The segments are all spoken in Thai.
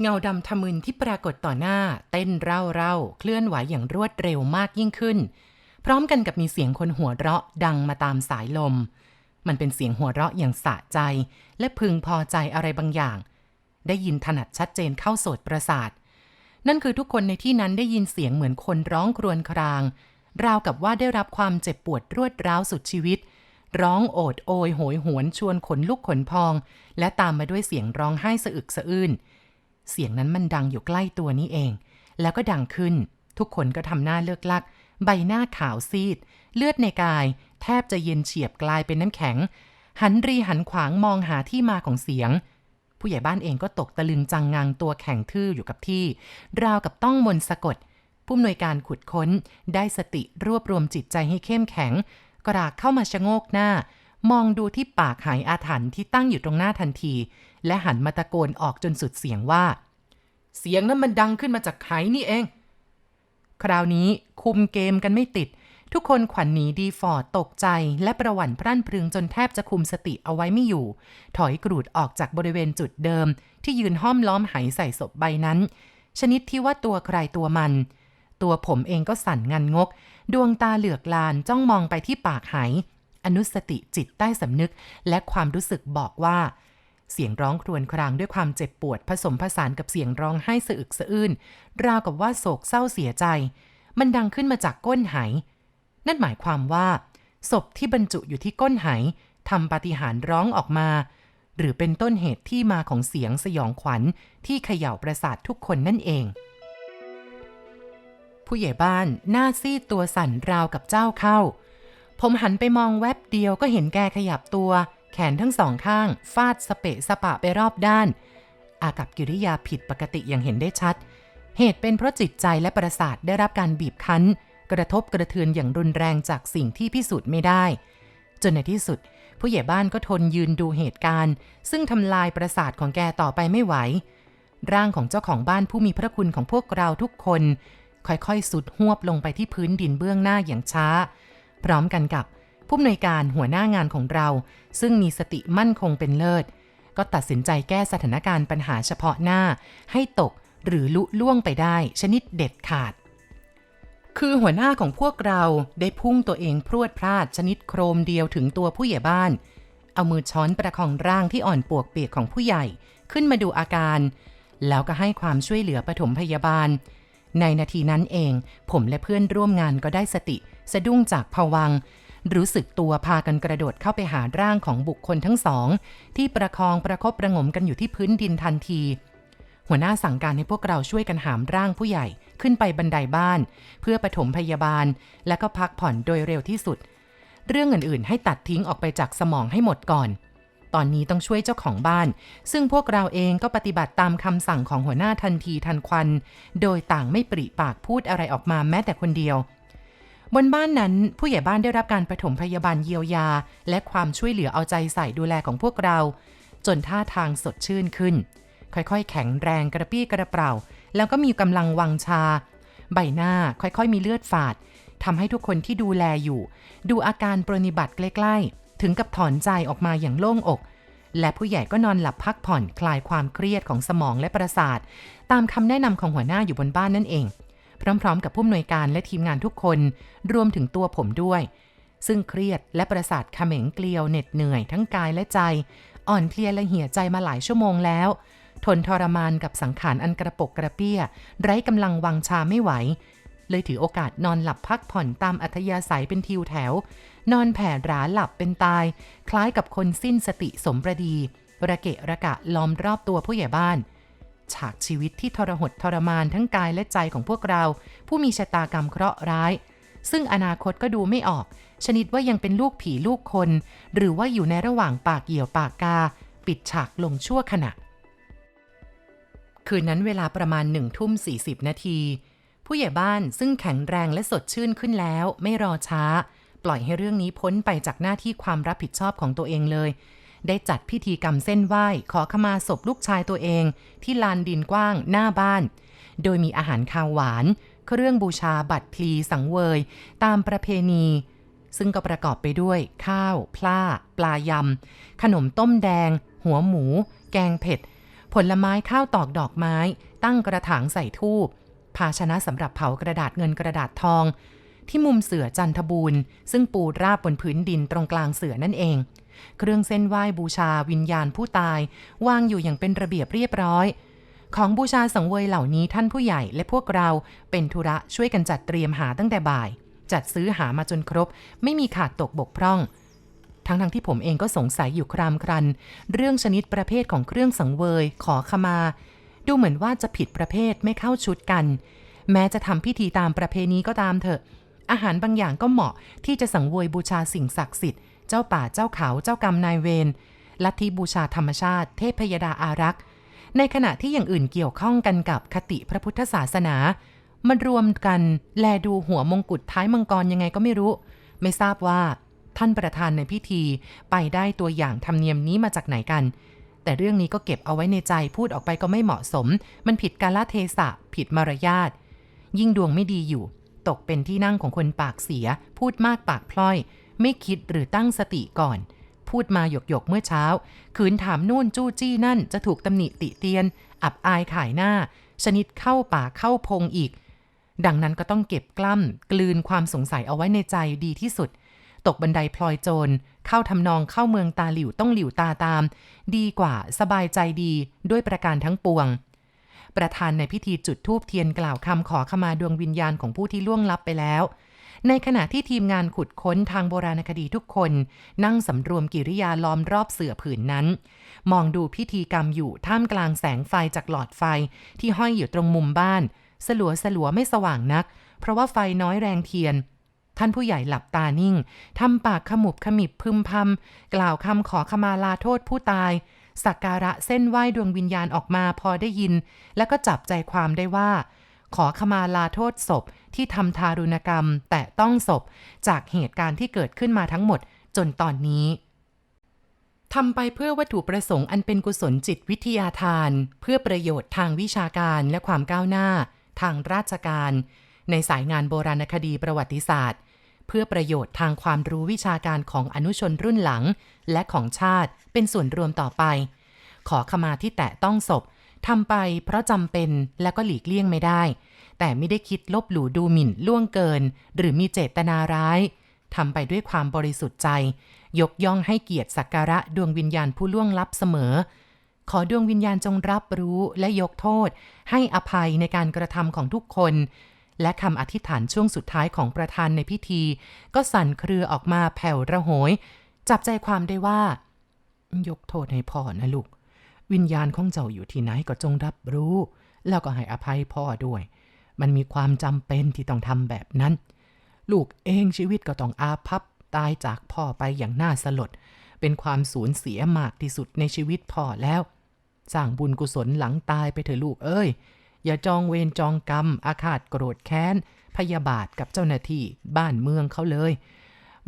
เงาดำทะมึนที่ปรากฏต่อหน้า เต้นเร่าเร่าๆเคลื่อนไหวอย่างรวดเร็วมากยิ่งขึ้น พร้อมกันกับมีเสียงคนหัวเราะดังมาตามสายลม มันเป็นเสียงหัวเราะอย่างสะใจ และพึงพอใจอะไรบางอย่าง ได้ยินถนัดชัดเจนเข้าโสดประสาท นั่นคือทุกคนในที่นั้นได้ยินเสียงเหมือนคนร้องครวญคราง ราวกับว่าได้รับความเจ็บปวดรวดร้าวสุดชีวิต ร้องโอดโอยโหยหวนชวนขนลุกขนพอง และตามมาด้วยเสียงร้องไห้สะอึกสะอื้น เสียงนั้นมันดังอยู่ใกล้ตัวนี้เอง แล้วก็ดังขึ้น ทุกคนก็ทำหน้าเลิกลัก ใบหน้าขาวซีด เลือดในกาย แทบจะเย็นเฉียบกลายเป็นน้ำแข็ง หันรีหันขวางมองหาที่มาของเสียง ผู้ใหญ่บ้านเองก็ตกตะลึงจังงังตัวแข็งทื่ออยู่กับที่ ราวกับต้องมนต์สะกด ผู้อำนวยการขุดค้น ได้สติรวบรวมจิตใจให้เข้มแข็ง กรากเข้ามาชะโงกหน้า มองดูที่ปากหายอาถรรพ์ที่ตั้งอยู่ตรงหน้าทันที และหันมาตะโกนออกจนสุดเสียงว่า เสียงนั้นมันดังขึ้นมาจากไหนี่เอง คราวนี้คุมเกมกันไม่ติด ทุกคนขวัญหนีดีฟอร์ดตกใจ และประวั่นพรั่นพรึงจนแทบจะคุมสติเอาไว้ไม่อยู่ ถอยกรูดออกจากบริเวณจุดเดิม ที่ยืนห้อมล้อมไหใส่ศพใบนั้น ชนิดที่ว่าตัวใครตัวมัน ตัวผมเองก็สั่นงันงก ดวงตาเหลือกลานจ้องมองไปที่ปากไหอนุสติจิตใต้สำนึก และความรู้สึกบอกว่า เสียงร้องครวญครางด้วยความเจ็บปวดผสมผสานกับเสียงร้องไห้สะอึกสะอื้นราวกับว่าโศกเศร้าเสียใจ มันดังขึ้นมาจากก้นไหนั่นหมายความว่า ศพที่บรรจุอยู่ที่ก้นไหทำปาฏิหาริย์ร้องออกมา หรือเป็นต้นเหตุที่มาของเสียงสยองขวัญที่เขย่าประสาททุกคนนั่นเอง ผู้ใหญ่บ้านหน้าซีดตัวสั่นราวกับเจ้าเข้า ผมหันไปมองแวบเดียวก็เห็นแกขยับตัว แขนทั้งสองข้างฟาดสเปะสปะไปรอบด้าน อากับกิริยาผิดปกติอย่างเห็นได้ชัด เหตุเป็นเพราะจิตใจและประสาทได้รับการบีบคั้น กระทบกระเทือนอย่างรุนแรงจากสิ่งที่พิสูจน์ไม่ได้ จนในที่สุด ผู้ใหญ่บ้านก็ทนยืนดูเหตุการณ์ ซึ่งทำลายประสาทของแกต่อไปไม่ไหว ร่างของเจ้าของบ้านผู้มีพระคุณของพวกเราทุกคน ค่อยๆสุดหวบลงไปที่พื้นดินเบื้องหน้าอย่างช้า พร้อมกันกับ ผู้อำนวยการหัวหน้างานของเรา ซึ่งมีสติมั่นคงเป็นเลิศ ก็ตัดสินใจแก้สถานการณ์ปัญหาเฉพาะหน้า ให้ตกหรือลุล่วงไปได้ชนิดเด็ดขาด คือหัวหน้าของพวกเราได้พุ่งตัวเองพรวดพลาดชนิดโครมเดียวถึงตัวผู้ใหญ่บ้าน เอามือช้อนประคองร่างที่อ่อนปวกเปียกของผู้ใหญ่ขึ้นมาดูอาการ แล้วก็ให้ความช่วยเหลือปฐมพยาบาล ในนาทีนั้นเอง ผมและเพื่อนร่วมงานก็ได้สติ สะดุ้งจากภวัง รู้สึกตัวพากันกระโดดเข้าไปหาร่างของบุคคลทั้งสอง ที่ประคองประคบประงมกันอยู่ที่พื้นดินทันที หัวหน้าสั่งการให้พวกเราช่วยกันหามร่างผู้ใหญ่ขึ้นไปบันไดบ้าน เพื่อปฐมพยาบาล และก็พักผ่อนโดยเร็วที่สุด เรื่องอื่นๆ ให้ตัดทิ้งออกไปจากสมองให้หมดก่อน ตอนนี้ต้องช่วยเจ้าของบ้าน ซึ่งพวกเราเองก็ปฏิบัติตามคำสั่งของหัวหน้าทันทีทันควัน โดยต่างไม่ปริปากพูดอะไรออกมาแม้แต่คนเดียว บนบ้านนั้นผู้ใหญ่บ้านได้รับการปฐมพยาบาลเยียวยา และความช่วยเหลือเอาใจใส่ดูแลของพวกเรา จนท่าทางสดชื่นขึ้น ค่อยๆ แข็งแรงกระปี้กระเปร่า แล้วก็มีกำลังวังชา ใบหน้าค่อยๆ มีเลือดฝาดทำให้ทุกคนที่ดูแลอยู่ ดูอาการปรนิบัติใกล้ๆ ถึงกับถอนใจออกมาอย่างโล่งอก และผู้ใหญ่ก็นอนหลับพักผ่อนคลายความเครียดของสมองและประสาท ตามคำแนะนำของหัวหน้าอยู่บนบ้านนั่นเอง พร้อมๆ กับผู้อำนวยการและทีมงานทุกคน รวมถึงตัวผมด้วย ซึ่งเครียดและประสาทขม็งเกลียวเหน็ดเหนื่อยทั้งกายและใจ อ่อนเพลียและเหี่ยใจมาหลายชั่วโมงแล้ว ทนทรมานกับสังขารอันกระปกกระเปี้ย ไร้กำลังวังชาไม่ไหว เลยถือโอกาสนอนหลับพักผ่อนตามอัธยาศัยเป็นทิวแถว นอนแผ่ราหลับเป็นตาย คล้ายกับคนสิ้นสติสมประดี ระเกะระกะล้อมรอบตัวผู้ใหญ่บ้าน ฉากชีวิตที่ทรหดทรมานทั้งกายและใจของพวกเรา ผู้มีชะตากรรมเคราะห์ร้าย ซึ่งอนาคตก็ดูไม่ออก ชนิดว่ายังเป็นลูกผีลูกคน หรือว่าอยู่ในระหว่างปากเหี่ยวปากกา ปิดฉากลงชั่วขณะ คืนนั้นเวลาประมาณหนึ่งทุ่มสี่สิบนาที ผู้ใหญ่บ้านซึ่งแข็งแรงและสดชื่นขึ้นแล้ว ไม่รอช้า ปล่อยให้เรื่องนี้พ้นไปจากหน้าที่ความรับผิดชอบของตัวเองเลย ได้จัดพิธีกรรมเส้นไหว้ขอขมาศพลูกชายตัวเอง ที่ลานดินกว้างหน้าบ้าน โดยมีอาหารคาวหวาน เครื่องบูชาบัตรพลีสังเวย ตามประเพณี ซึ่งก็ประกอบไปด้วย ข้าวพลาปลายำ ขนมต้มแดง หัวหมู แกงเผ็ด ผลไม้ข้าวตอกดอกไม้ ตั้งกระถางใส่ทูบภาชนะสำหรับเผากระดาษเงินกระดาษทอง ที่มุมเสือจันทบูรณ์ซึ่งปูราบบนพื้นดินตรงกลางเสือนั่นเอง เครื่องเส้นไหว้บูชาวิญญาณผู้ตาย วางอยู่อย่างเป็นระเบียบเรียบร้อย ของบูชาสังเวยเหล่านี้ท่านผู้ใหญ่และพวกเราเป็นธุระช่วยกันจัดเตรียมหาตั้งแต่บ่าย จัดซื้อหามาจนครบ ไม่มีขาดตกบกพร่อง ทั้งทั้งที่ผมเองก็สงสัยอยู่ครามครัน เรื่องชนิดประเภทของเครื่องสังเวย ขอขมา ดูเหมือนว่าจะผิดประเภทไม่เข้าชุดกัน แม้จะทำพิธีตามประเพณีก็ตามเถอะอาหารบางอย่างก็เหมาะที่จะสังเวยบูชาสิ่งศักดิ์สิทธิ์ เจ้าป่าเจ้าเขาเจ้ากรรมนายเวรลัทธิบูชาธรรมชาติ เทพยดาอารักษ์ ในขณะที่อย่างอื่นเกี่ยวข้องกันกับคติพระพุทธศาสนา มันรวมกันแลดูหัวมงกุฎท้ายมังกรยังไงก็ไม่รู้ ไม่ทราบว่าท่านประธานในพิธีไปได้ตัวอย่างธรรมเนียมนี้มาจากไหนกัน แต่เรื่องนี้ก็เก็บเอาไว้ในใจพูดออกไปก็ไม่เหมาะสม มันผิดกาลเทศะผิดมารยาท ยิ่งดวงไม่ดีอยู่ ตกเป็นที่นั่งของคนปากเสีย พูดมากปากพล่อย ไม่คิดหรือตั้งสติก่อน พูดมาหยกหยกเมื่อเช้า ขืนถามนู่นจู้จี้นั่นจะถูกตำหนิติเตียน อับอายขายหน้า ชนิดเข้าป่าเข้าพงอีก ดังนั้นก็ต้องเก็บกล้ำกลืนความสงสัยเอาไว้ในใจดีที่สุด ตกบันไดพลอยโจร เข้าทำนองเข้าเมืองตาหลิวต้องหลิวตาตาม ดีกว่าสบายใจดีด้วยประการทั้งปวง ประธานในพิธีจุดธูปเทียนกล่าวคำขอขมาดวงวิญญาณของผู้ที่ล่วงลับไปแล้ว ในขณะที่ทีมงานขุดค้นทางโบราณคดีทุกคน นั่งสำรวมกิริยาล้อมรอบเสื่อผืนนั้น มองดูพิธีกรรมอยู่ท่ามกลางแสงไฟจากหลอดไฟที่ห้อยอยู่ตรงมุมบ้าน สลัวสลัวไม่สว่างนัก เพราะว่าไฟน้อยแรงเทียนท่านผู้ใหญ่หลับตานิ่ง ทำปากขมุบขมิบพึมพำ กล่าวคำขอขมาลาโทษผู้ตาย สักการะเส้นไหว้ดวงวิญญาณออกมาพอได้ยิน แล้วก็จับใจความได้ว่า ขอขมาลาโทษศพที่ทำทารุณกรรมแต่ต้องศพจากเหตุการณ์ที่เกิดขึ้นมาทั้งหมดจนตอนนี้ทำไปเพื่อวัตถุประสงค์อันเป็นกุศลจิตวิทยาทาน เพื่อประโยชน์ทางวิชาการและความก้าวหน้า ทางราชการ ในสายงานโบราณคดีประวัติศาสตร์ เพื่อประโยชน์ทางความรู้วิชาการของอนุชนรุ่นหลัง และของชาติเป็นส่วนรวมต่อไป ขอขมาที่แตะต้องศพทำไปเพราะจำเป็นและก็หลีกเลี่ยงไม่ได้ แต่ไม่ได้คิดลบหลู่ดูหมิ่นล่วงเกิน หรือมีเจตนาร้ายทำไปด้วยความบริสุทธิ์ใจ ยกย่องให้เกียรติสักการะดวงวิญญาณผู้ล่วงลับเสมอ ขอดวงวิญญาณจงรับรู้และยกโทษ ให้อภัยในการกระทำของทุกคน และคำอธิษฐานช่วงสุดท้ายของประธานในพิธี ก็สั่นเครือออกมาแผ่วระโหย จับใจความได้ว่า ยกโทษให้พ่อนะลูก วิญญาณของเจ้าอยู่ที่ไหนก็จงรับรู้ แล้วก็ให้อภัยพ่อด้วย มันมีความจำเป็นที่ต้องทำแบบนั้น ลูกเองชีวิตก็ต้องอาภัพตายจากพ่อไปอย่างน่าสลด เป็นความสูญเสียมากที่สุดในชีวิตพ่อแล้ว สร้างบุญกุศลหลังตายไปเถอะลูกเอ้ย อย่าจองเวรจองกรรม อาฆาตโกรธแค้น พยาบาทกับเจ้าหน้าที่บ้านเมืองเขาเลย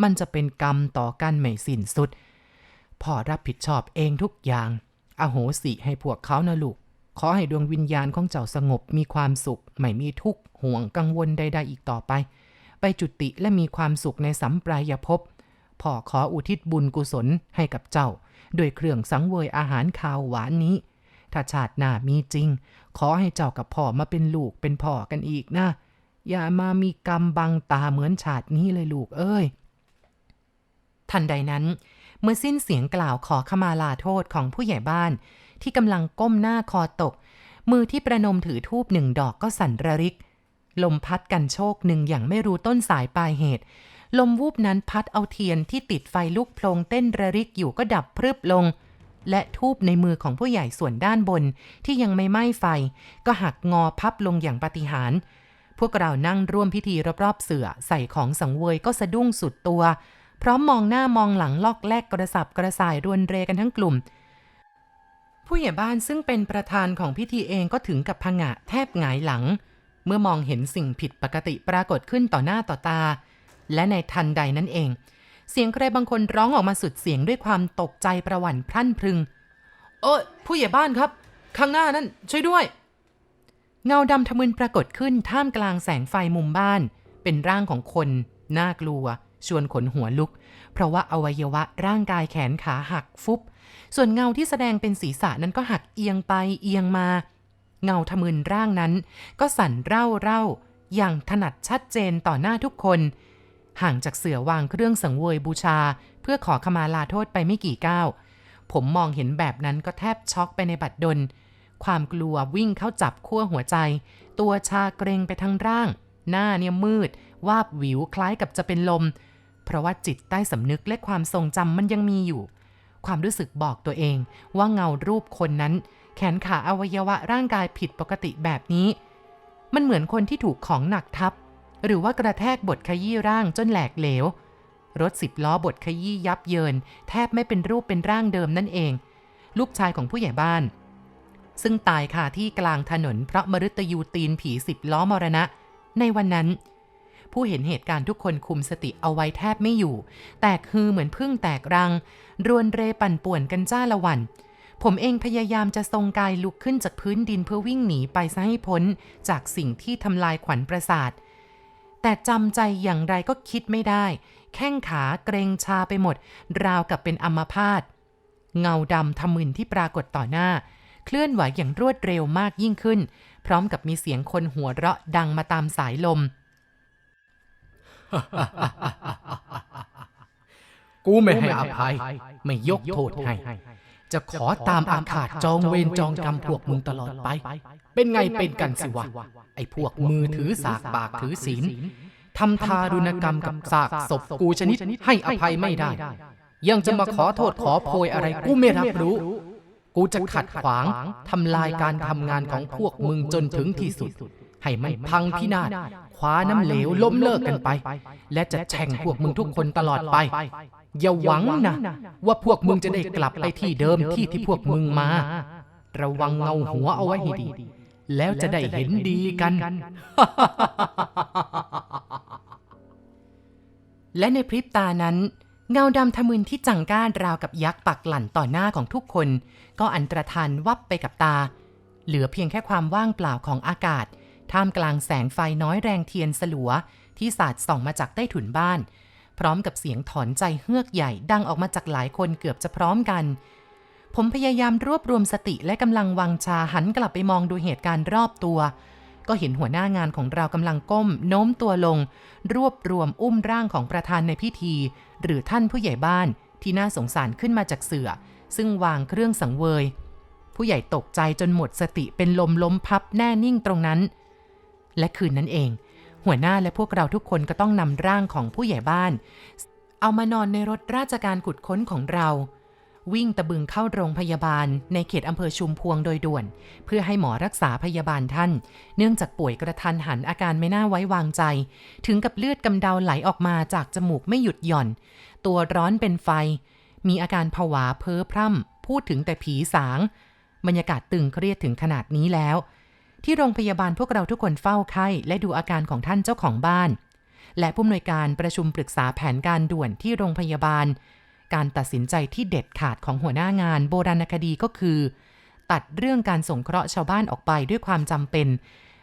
มันจะเป็นกรรมต่อกันไม่สิ้นสุด พ่อรับผิดชอบเองทุกอย่าง อโหสิให้พวกเขานะลูก ขอให้ดวงวิญญาณของเจ้าสงบมีความสุข ไม่มีทุกข์ห่วงกังวลใดๆอีกต่อไป ไปจุติและมีความสุขในสัมปรายภพพ่อขออุทิศบุญกุศลให้กับเจ้า โดยเครื่องสังเวยอาหารคาวหวานนี้ ถ้าชาติหน้ามีจริง ขอให้เจ้ากับพ่อมาเป็นลูกเป็นพ่อกันอีกนะ อย่ามามีกรรมบังตาเหมือนชาตินี้เลยลูกเอ้ย ทันใดนั้น เมื่อสิ้นเสียงกล่าวขอขมาลาโทษของผู้ใหญ่บ้าน ที่กำลังก้มหน้าคอตก มือที่ประนมถือทูบหนึ่งดอกก็สั่นระริก ลมพัดกันโชคหนึ่งอย่างไม่รู้ต้นสายปลายเหตุลมวูบนั้นพัดเอาเทียนที่ติดไฟลุกโพลงเต้นระริกอยู่ก็ดับพรึบลง และทูบในมือของผู้ใหญ่ส่วนด้านบนที่ยังไม่ไหม้ไฟ ก็หักงอพับลงอย่างปาฏิหาริย์พวกเรานั่งร่วมพิธีรอบๆเสือใส่ของสังเวยก็สะดุ้งสุดตัว พร้อมมองหน้ามองหลังลอกแลกกระสับกระส่ายรวนเรกันทั้งกลุ่ม ผู้ใหญ่บ้านซึ่งเป็นประธานของพิธีเองก็ถึงกับผงะแทบหงายหลัง เมื่อมองเห็นสิ่งผิดปกติปรากฏขึ้นต่อหน้าต่อตา และในทันใดนั้นเอง เสียงใครบางคนร้องออกมาสุดเสียงด้วยความตกใจประหวั่นพรั่นพรึง โอ้ผู้ใหญ่บ้านครับ ข้างหน้านั้นช่วยด้วย เงาดำทะมึนปรากฏขึ้นท่ามกลางแสงไฟมุมบ้าน เป็นร่างของคน น่ากลัว ชวนขนหัวลุก เพราะว่าอวัยวะร่างกายแขนขาหักฟุบ ส่วนเงาที่แสดงเป็นศีรษะนั้นก็หักเอียงไปเอียงมา เงาทะมึนร่างนั้น ก็สั่นเร่าเร่าอย่างถนัดชัดเจนต่อหน้าทุกคน ห่างจากเสือวางเครื่องสังเวยบูชา เพื่อขอขมาลาโทษไปไม่กี่ก้าว ผมมองเห็นแบบนั้นก็แทบช็อกไปในบัดดล ความกลัววิ่งเข้าจับขั้วหัวใจ ตัวชาเกรงไปทั้งร่าง หน้าเนี่ยมืด วาบหวิวคล้ายกับจะเป็นลม เพราะว่าจิตใต้สำนึกและความทรงจำมันยังมีอยู่ ความรู้สึกบอกตัวเองว่าเงารูปคนนั้น แขนขาอวัยวะร่างกายผิดปกติแบบนี้ มันเหมือนคนที่ถูกของหนักทับ หรือว่ากระแทกบทขยี้ร่างจนแหลกเหลว รถสิบล้อบทขยี้ยับเยิน แทบไม่เป็นรูปเป็นร่างเดิมนั่นเอง ลูกชายของผู้ใหญ่บ้าน ซึ่งตายคาที่กลางถนนเพราะมฤตยูตีนผีสิบล้อมรณะ ในวันนั้น ผู้เห็นเหตุการณ์ทุกคนคุมสติเอาไว้แทบไม่อยู่ แตกคือเหมือนพึ่งแตกรัง รวนเรปั่นป่วนกันจ้าละวันผมเองพยายามจะทรงกายลุกขึ้นจากพื้นดินเพื่อวิ่งหนีไปซะให้พ้น จากสิ่งที่ทำลายขวัญประสาท แต่จำใจอย่างไรก็คิดไม่ได้ แข้งขาเกรงชาไปหมด ราวกับเป็นอัมพาตเงาดำทำมึนที่ปรากฏต่อหน้า เคลื่อนไหวอย่างรวดเร็วมากยิ่งขึ้น พร้อมกับมีเสียงคนหัวเราะดังมาตามสายลม กูไม่ให้อภัย ไม่ยกโทษให้ จะขอตามอาขาดจองเวรจองกรรมพวกมึงตลอดไป เป็นไงเป็นกันสิวะ ไอ้พวกมือถือสากปากถือศีลทำทารุณกรรมกับสากศพกูชนิดให้อภัยไม่ได้ ยังจะมาขอโทษขอโพยอะไรกูไม่รับรู้ กูจะขัดขวางทำลายการทำงานของพวกมึงจนถึงที่สุด ให้มันพังพินาศคว้าน้ำเหลวล้มเลิกกันไป และจะแช่งพวกมึงทุกคนตลอดไป อย่าหวังนะ ว่าพวกมึงจะได้กลับไปที่เดิมที่ที่พวกมึงมา ระวังเงาหัวเอาไว้ให้ดี แล้วจะได้เห็นดีกัน และในพริบตานั้น เงาดำทะมึนที่จังก้านราวกับยักษ์ปักหลั่นต่อหน้าของทุกคน ก็อันตรธานวับไปกับตา เหลือเพียงแค่ความว่างเปล่าของอากาศ ท่ามกลางแสงไฟน้อยแรงเทียนสลัว ที่สาดส่องมาจากใต้ถุนบ้าน พร้อมกับเสียงถอนใจเฮือกใหญ่ดังออกมาจากหลายคนเกือบจะพร้อมกัน ผมพยายามรวบรวมสติและกำลังวังชาหันกลับไปมองดูเหตุการณ์รอบตัว ก็เห็นหัวหน้างานของเรากำลังก้ม โน้มตัวลง รวบรวมอุ้มร่างของประธานในพิธี หรือท่านผู้ใหญ่บ้านที่น่าสงสารขึ้นมาจากเสือ ซึ่งวางเครื่องสังเวย ผู้ใหญ่ตกใจจนหมดสติเป็นลมล้มพับแน่นิ่งตรงนั้น และคืนนั้นเอง หัวหน้าและพวกเราทุกคนก็ต้องนำร่างของผู้ใหญ่บ้าน เอามานอนในรถราชการขุดค้นของเรา วิ่งตะบึงเข้าโรงพยาบาล ในเขตอำเภอชุมพวงโดยด่วน เพื่อให้หมอรักษาพยาบาลท่าน เนื่องจากป่วยกระทันหันอาการไม่น่าไว้วางใจ ถึงกับเลือดกำเดาไหลออกมาจากจมูกไม่หยุดหย่อน ตัวร้อนเป็นไฟ มีอาการผวาเพ้อพร่ำพูดถึงแต่ผีสาง บรรยากาศตึงเครียดถึงขนาดนี้แล้ว ที่โรงพยาบาลพวกเราทุกคนเฝ้าไข้และดูอาการของท่านเจ้าของบ้าน และผู้อำนวยการประชุมปรึกษาแผนการด่วนที่โรงพยาบาล การตัดสินใจที่เด็ดขาดของหัวหน้างานโบราณคดีก็คือ ตัดเรื่องการสงเคราะห์ชาวบ้านออกไปด้วยความจำเป็น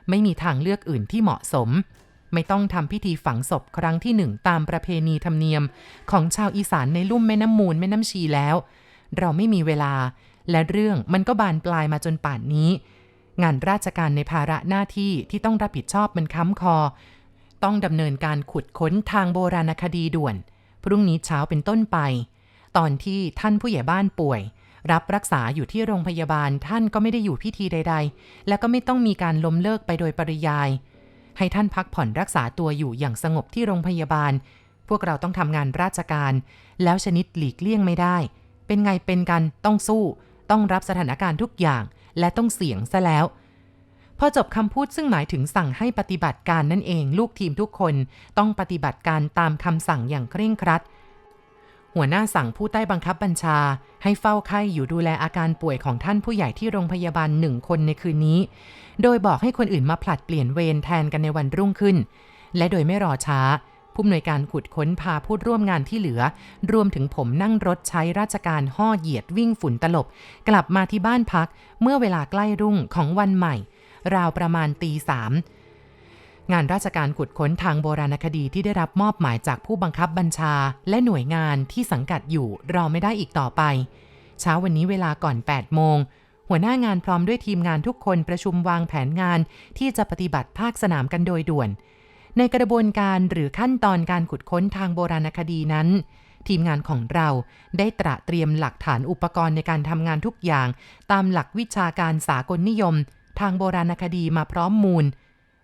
ไม่มีทางเลือกอื่นที่เหมาะสม ไม่ต้องทำพิธีฝังศพครั้งที่หนึ่งตามประเพณีธรรมเนียม ของชาวอีสานในลุ่มแม่น้ำมูลแม่น้ำชีแล้ว เราไม่มีเวลาและเรื่องมันก็บานปลายมาจนป่านนี้ งานราชการในภาระหน้าที่ที่ต้องรับผิดชอบมันค้ำคอ ต้องดำเนินการขุดค้นทางโบราณคดีด่วน พรุ่งนี้เช้าเป็นต้นไป ตอนที่ท่านผู้ใหญ่บ้านป่วย รับรักษาอยู่ที่โรงพยาบาลท่านก็ไม่ได้อยู่พิธีใด ๆ และก็ไม่ต้องมีการล้มเลิกไปโดยปริยาย ให้ท่านพักผ่อนรักษาตัวอยู่อย่างสงบที่โรงพยาบาล พวกเราต้องทำงานราชการ แล้วชนิดหลีกเลี่ยงไม่ได้ เป็นไงเป็นกันต้องสู้ ต้องรับสถานการณ์ทุกอย่าง และต้องเสี่ยงซะแล้ว พอจบคำพูดซึ่งหมายถึงสั่งให้ปฏิบัติการนั่นเอง ลูกทีมทุกคนต้องปฏิบัติการตามคำสั่งอย่างเคร่งครัด หัวหน้าสั่งผู้ใต้บังคับบัญชา ให้เฝ้าไข้อยู่ดูแลอาการป่วยของท่านผู้ใหญ่ที่โรงพยาบาลหนึ่งคนในคืนนี้ โดยบอกให้คนอื่นมาผลัดเปลี่ยนเวรแทนกันในวันรุ่งขึ้น และโดยไม่รอช้า ผู้อำนวยการขุดค้นพาผู้ร่วมงานที่เหลือ รวมถึงผมนั่งรถใช้ราชการห่อเหยียดวิ่งฝุ่นตลบ กลับมาที่บ้านพัก เมื่อเวลาใกล้รุ่งของวันใหม่ ราวประมาณตีสามงานราชการขุดค้นทางโบราณคดีที่ได้รับมอบหมายจากผู้บังคับบัญชา และหน่วยงานที่สังกัดอยู่รอไม่ได้อีกต่อไป เช้าวันนี้เวลาก่อน 8 โมง หัวหน้างานพร้อมด้วยทีมงานทุกคนประชุมวางแผนงานที่จะปฏิบัติภาคสนามกันโดยด่วน ในกระบวนการหรือขั้นตอนการขุดค้นทางโบราณคดีนั้น ทีมงานของเราได้ตระเตรียมหลักฐานอุปกรณ์ในการทำงานทุกอย่าง ตามหลักวิชาการสากลนิยม ทางโบราณคดีมาพร้อมมูล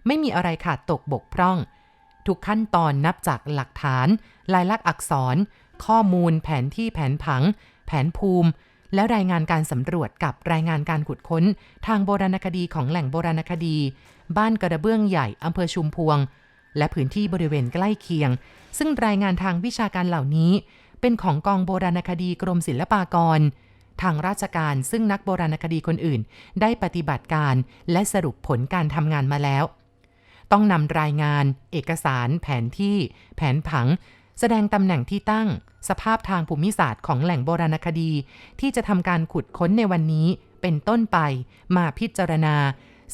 ไม่มีอะไรขาดตกบกพร่อง ทุกขั้นตอนนับจากหลักฐาน ลายลักษณ์อักษร ข้อมูล แผนที่แผนผัง แผนภูมิและรายงานการสำรวจกับรายงานการขุดค้น ทางโบราณคดีของแหล่งโบราณคดี บ้านกระเบื้องใหญ่อำเภอชุมพวง และพื้นที่บริเวณใกล้เคียง ซึ่งรายงานทางวิชาการเหล่านี้ เป็นของกองโบราณคดีกรมศิลปากร ทางราชการซึ่งนักโบราณคดีคนอื่น ได้ปฏิบัติการและสรุปผลการทำงานมาแล้ว ต้องนำรายงาน เอกสาร แผนที่ แผนผัง แสดงตำแหน่งที่ตั้ง สภาพทางภูมิศาสตร์ของแหล่งโบราณคดี ที่จะทำการขุดค้นในวันนี้เป็นต้นไป มาพิจารณา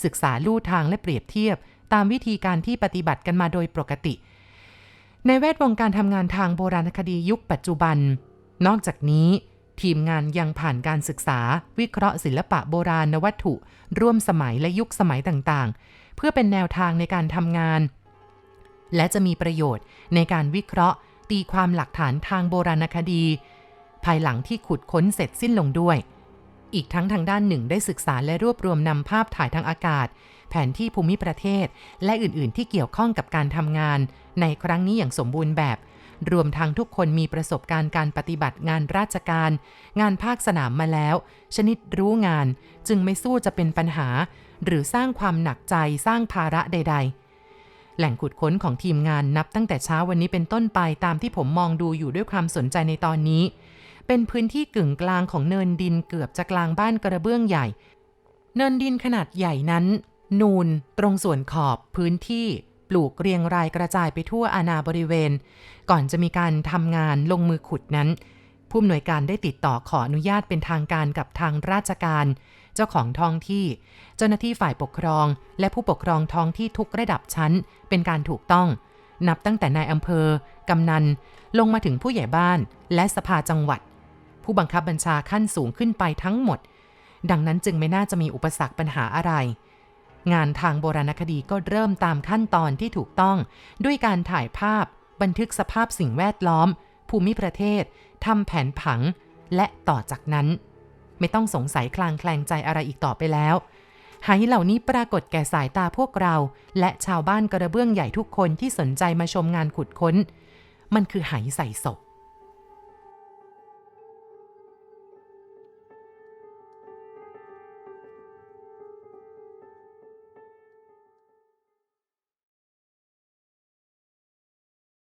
ศึกษาลู่ทางและเปรียบเทียบ ตามวิธีการที่ปฏิบัติกันมาโดยปกติ ในแวดวงการทำงานทางโบราณคดียุคปัจจุบัน นอกจากนี้ทีมงานยังผ่านการศึกษา วิเคราะห์ศิลปะโบราณวัตถุ ร่วมสมัยและยุคสมัยต่างๆ เพื่อเป็นแนวทางในการทำงาน และจะมีประโยชน์ในการวิเคราะห์ ตีความหลักฐานทางโบราณคดี ภายหลังที่ขุดค้นเสร็จสิ้นลงด้วย อีกทั้งทางด้านหนึ่งได้ศึกษาและรวบรวมนำภาพถ่ายทางอากาศ แผนที่ภูมิประเทศ และอื่นๆ ที่เกี่ยวข้องกับการทำงาน ในครั้งนี้อย่างสมบูรณ์แบบ รวมทั้งทุกคนมีประสบการณ์การปฏิบัติงานราชการ งานภาคสนามมาแล้ว ชนิดรู้งาน จึงไม่สู้จะเป็นปัญหา หรือสร้างความหนักใจสร้างภาระใด ๆแหล่งขุดค้นของทีมงานนับตั้งแต่เช้าวันนี้เป็นต้นไปตามที่ผมมองดูอยู่ด้วยความสนใจในตอนนี้ เป็นพื้นที่กึ่งกลางของเนินดินเกือบจะกลางบ้านกระเบื้องใหญ่ เนินดินขนาดใหญ่นั้น นูนตรงส่วนขอบพื้นที่ปลูกเรียงรายกระจายไปทั่วอาณาบริเวณ ก่อนจะมีการทำงานลงมือขุดนั้น ผู้อำนวยการได้ติดต่อขออนุญาตเป็นทางการกับทางราชการ เจ้าของท้องที่ เจ้าหน้าที่ฝ่ายปกครอง และผู้ปกครองท้องที่ทุกระดับชั้น เป็นการถูกต้อง นับตั้งแต่นายอำเภอ กำนัน ลงมาถึงผู้ใหญ่บ้าน และสภาจังหวัด ผู้บังคับบัญชาขั้นสูงขึ้นไปทั้งหมด ดังนั้นจึงไม่น่าจะมีอุปสรรคปัญหาอะไร งานทางโบราณคดีก็เริ่มตามขั้นตอนที่ถูกต้อง ด้วยการถ่ายภาพ บันทึกสภาพสิ่งแวดล้อม ภูมิประเทศทำแผนผัง และต่อจากนั้น ไม่ต้องสงสัยคลางแคลงใจอะไรอีกต่อไปแล้วไหเหล่านี้ปรากฏแก่สายตาพวกเรา และชาวบ้านกระเบื้องใหญ่ทุกคนที่สนใจมาชมงานขุดค้น มันคือไหใส่ศพ